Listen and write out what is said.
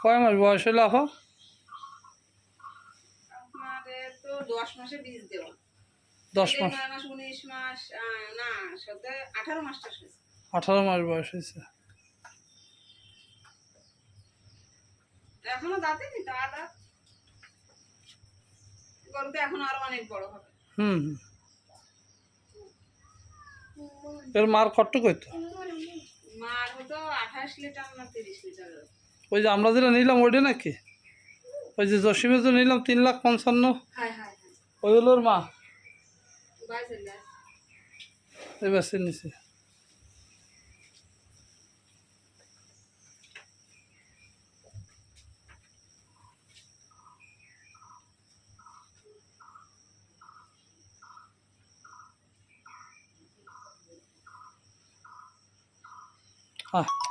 কয় মাস বয়স হলো তো দশ মাসে বীজ দেওয়া। দশ মাস। উনিশ মাস না আঠারো মাস বয়স হয়েছে। এখনও তা গরু তো এখনও আরও অনেক বড় হবে। হুম। এর মার কট্টু কইতো মার হতো আঠাশ লিটার না তিরিশ লিটার। ওই যে আমরা যেটা নিলাম ওইটা নাকি? ওই যে জসিমে যে নিলাম তিন লাখ পঞ্চান্ন। ওই হলো ওর মা। এই আহ।